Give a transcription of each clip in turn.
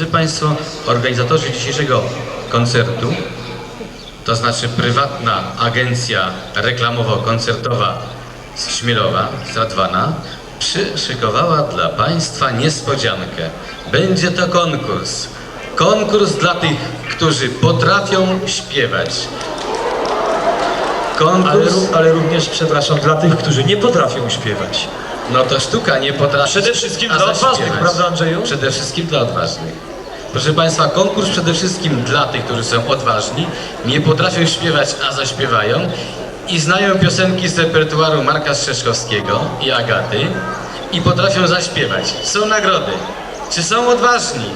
Drodzy Państwo, organizatorzy dzisiejszego koncertu, to znaczy prywatna agencja reklamowo-koncertowa z Śmielowa, z Radwana, przyszykowała dla Państwa niespodziankę. Będzie to konkurs. Konkurs dla tych, którzy potrafią śpiewać. Ale, Konkurs, ró- ale również, przepraszam, dla tych, którzy nie potrafią śpiewać. No to sztuka nie potrafi. Przede wszystkim dla odważnych, prawda, Andrzeju? Przede wszystkim dla odważnych. Proszę Państwa, konkurs przede wszystkim dla tych, którzy są odważni, nie potrafią śpiewać, a zaśpiewają i znają piosenki z repertuaru Marka Strzeszkowskiego i Agaty i potrafią zaśpiewać. Są nagrody. Czy są odważni?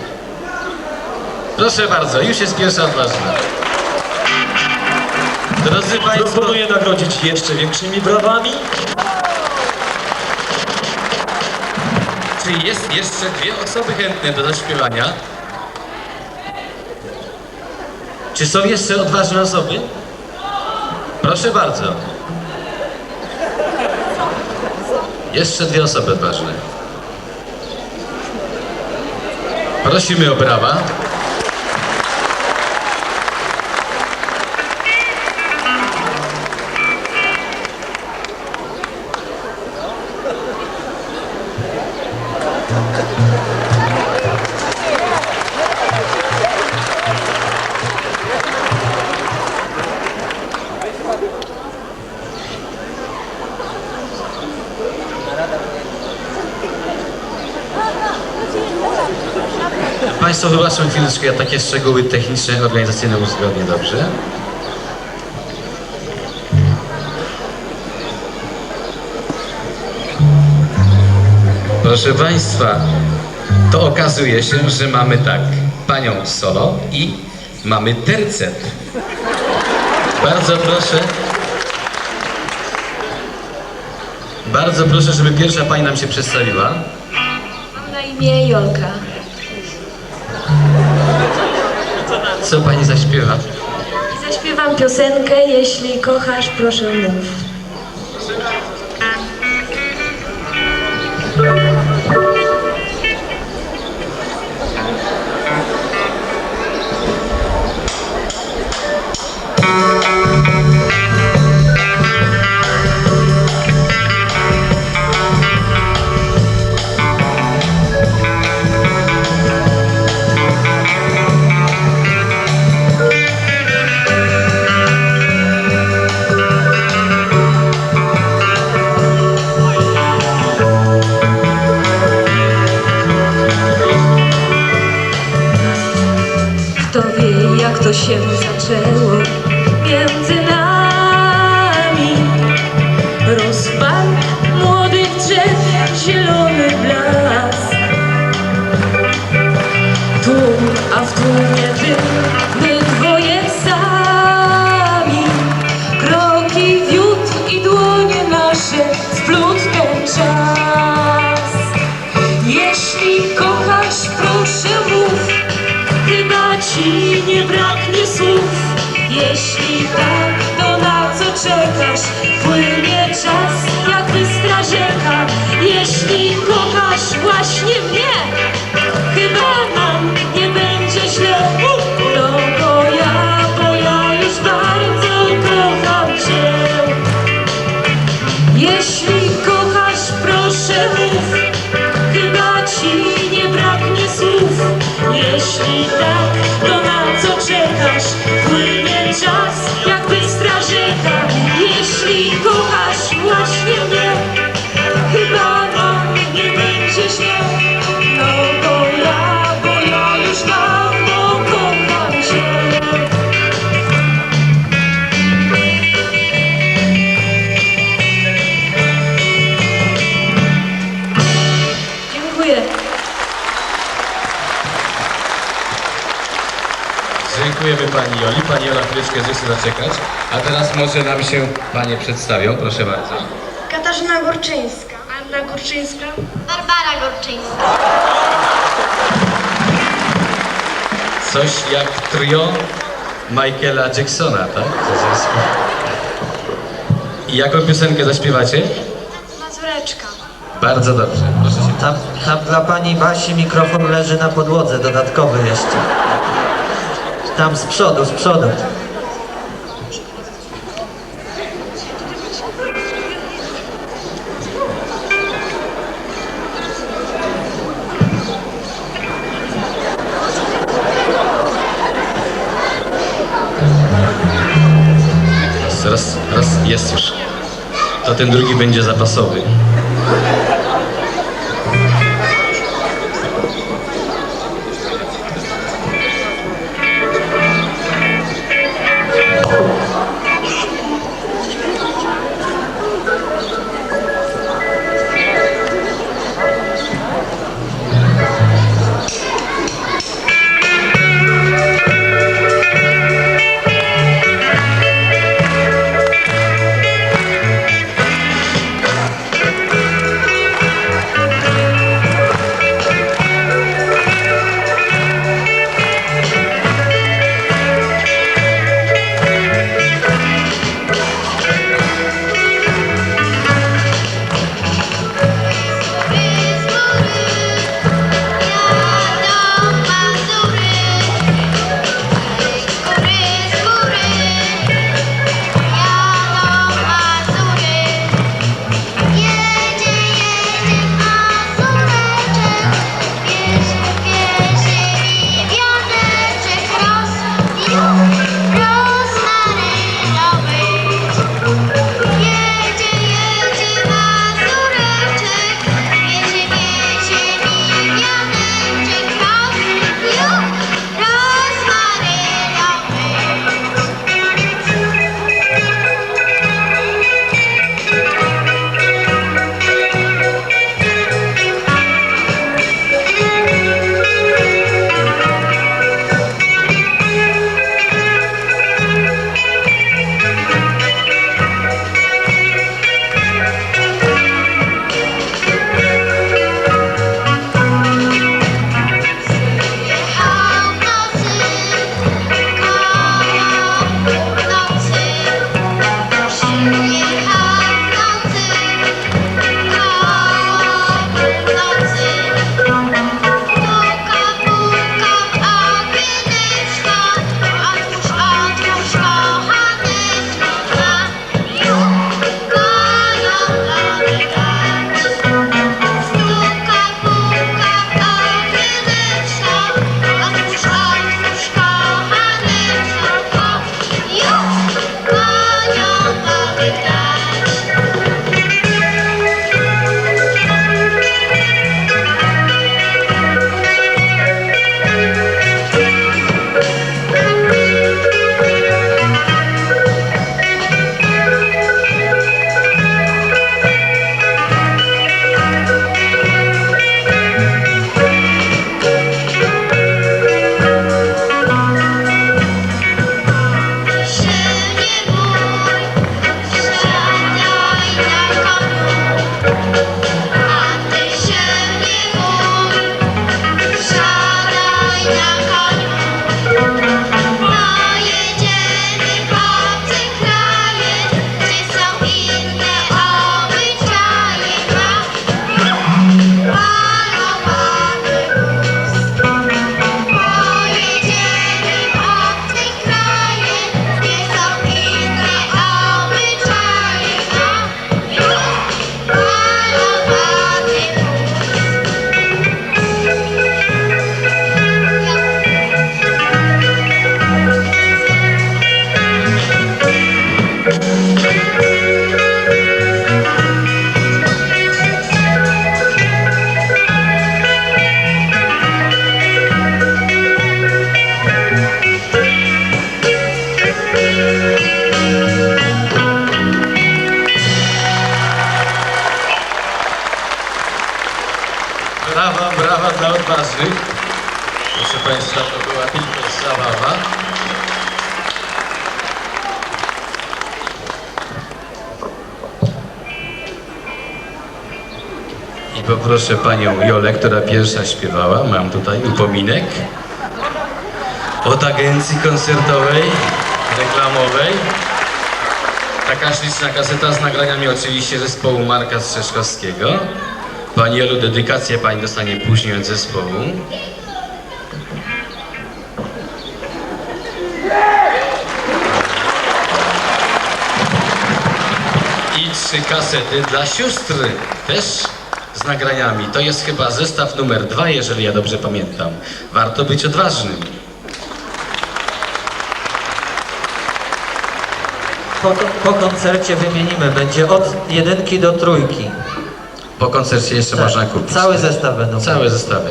Proszę bardzo, już jest pierwsza odważna. Drodzy Państwo, Proponuję nagrodzić jeszcze większymi brawami. Czy jest jeszcze dwie osoby chętne do zaśpiewania? Czy są jeszcze odważne osoby? Proszę bardzo. Jeszcze dwie osoby odważne. Prosimy o brawa. Państwo wybaczą chwileczkę, ja takie szczegóły techniczne, organizacyjne uzgodnię dobrze. Proszę Państwa, to okazuje się, że mamy tak, panią solo i mamy tercet. Bardzo proszę. Bardzo proszę, żeby pierwsza pani nam się przedstawiła. Mam na imię Jolka. Co pani zaśpiewa? I zaśpiewam piosenkę Jeśli kochasz, proszę mów. Się zaczęło między nami? Rozpal młodych drzew, zielony blask. Ci nie braknie słów. Jeśli tak, to na co czekasz? Płynie czas, jak bystra rzeka. Jeśli kochasz właśnie mnie, Dziękujemy Pani Joli. Pani Jola chwileczkę zechce zaczekać. A teraz może nam się Panie przedstawią. Proszę bardzo. Katarzyna Górczyńska. Anna Górczyńska. Barbara Górczyńska. Coś jak trio Michaela Jacksona, tak? I jaką piosenkę zaśpiewacie? Mazureczka. Bardzo dobrze, proszę się. Tam, tam dla pani Basi mikrofon leży na podłodze, dodatkowy jeszcze. Tam z przodu, z przodu. Raz, raz, jest już. To ten drugi będzie zapasowy. dla odważnych. Proszę Państwa, to była tylko zabawa. I poproszę Panią Jolę, która pierwsza śpiewała, mam tutaj upominek, od agencji koncertowej, reklamowej. Taka śliczna kaseta z nagraniami oczywiście zespołu Marka Strzeszkowskiego. Jolu, dedykację Pani dostanie później od zespołu. I trzy kasety dla sióstr, też z nagraniami. To jest chyba zestaw numer dwa, jeżeli ja dobrze pamiętam. Warto być odważnym. Po, po koncercie wymienimy, będzie od jedynki do trójki. Po koncercie jeszcze Tak, można kupić. Cały zestaw będą. Całe zestawy.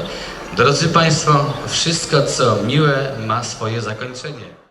Drodzy Państwo, wszystko co miłe ma swoje zakończenie.